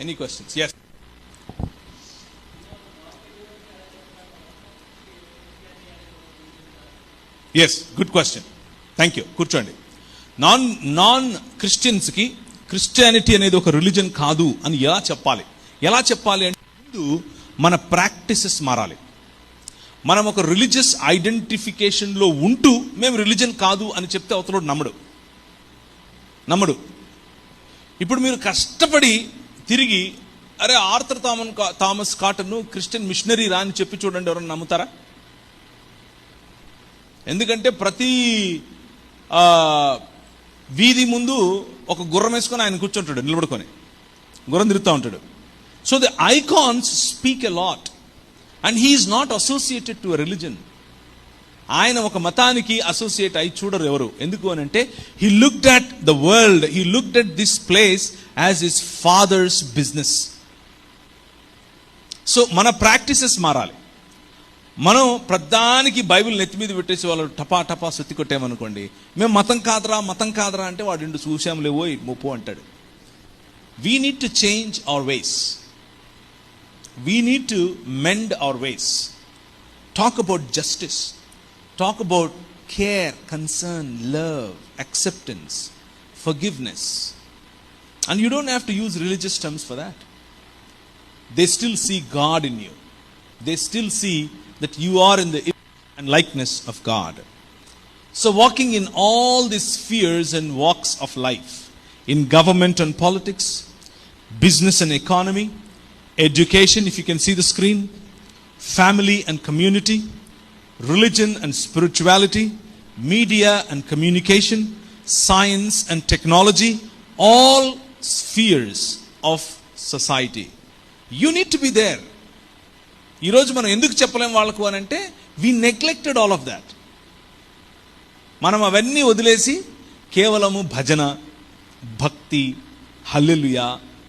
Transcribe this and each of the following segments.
Any questions yes yes good question thank you కూర్చోండి. Non non క్రిస్టియన్స్కి Christianity అనేది ఒక రిలీజన్ కాదు అని ఎలా చెప్పాలి? ఎలా చెప్పాలి అంటే ముందు మన ప్రాక్టీసెస్ మారాలి. మనం ఒక రిలీజియస్ ఐడెంటిఫికేషన్లో ఉంటూ మేము రిలీజన్ కాదు అని చెప్తే అవతలోడు నమ్మడు. నమ్మడు. ఇప్పుడు మీరు కష్టపడి తిరిగి అరే ఆర్థర్ థామన్ కా- థామస్ కాటన్ క్రిస్టియన్ మిషనరీ రా అని చెప్పి చూడండి ఎవరైనా నమ్ముతారా? ఎందుకంటే ప్రతి వీధి ముందు ఒక గుర్రం వేసుకొని ఆయన కూర్చుంటాడు నిలబడుకొని. గుర్రం తిరుగుతూ ఉంటాడు. So the icons speak a lot and he's not associated to religion ఆయన ఒక మతానికి అసోసియేట్ అయి చూడరు ఎవరు. ఎందుకు అని అంటే he looked at the world he looked at this place as his father's business so మన ప్రాక్టీసెస్ మారాలి. మనం ప్రధానికి బైబిల్ నెత్తి మీద పెట్టేసి వాళ్ళు టపా టపా సుత్తి కొట్టామనుకోండి మేము మతం కాదరా మతం కాదరా అంటే వాడు ఇండు చూసాంలే ముప్పు అంటాడు. We need to change our ways we need to mend our ways talk about justice talk about care, concern, love, acceptance, forgiveness. And you don't have to use religious terms for that. They still see God in you, they still see that you are in the image and likeness of God. So, walking in all these spheres and walks of life, in government and politics, business and economy, education, if you can see the screen, family and community, religion and spirituality media and communication science and technology all spheres of society unite to be there ఈరోజు మనం ఎందుకు చెప్పలేం వాళ్ళకు అని అంటే we neglected all of that మనం అవన్నీ వదిలేసి కేవలము భజన భక్తి హల్లెలుయ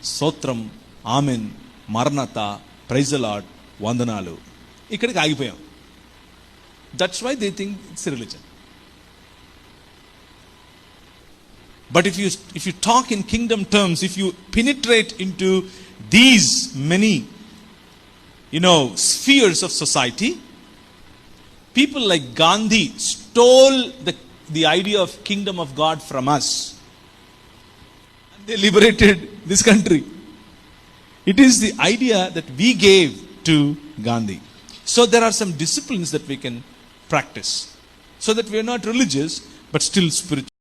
సోత్రం ఆమెన్ మరణత ప్రైజలాడ్ వందనాలు. ఇక్కడికి ఆగిపోయాం. That's why they think it's a religion. But if you, if you talk in kingdom terms, if you penetrate into these many, you know, spheres of society, people like Gandhi stole the, the idea of kingdom of God from us. And they liberated this country. It is the idea that we gave to Gandhi. So there are some disciplines that we can practice. So that we are not religious, but still spiritual.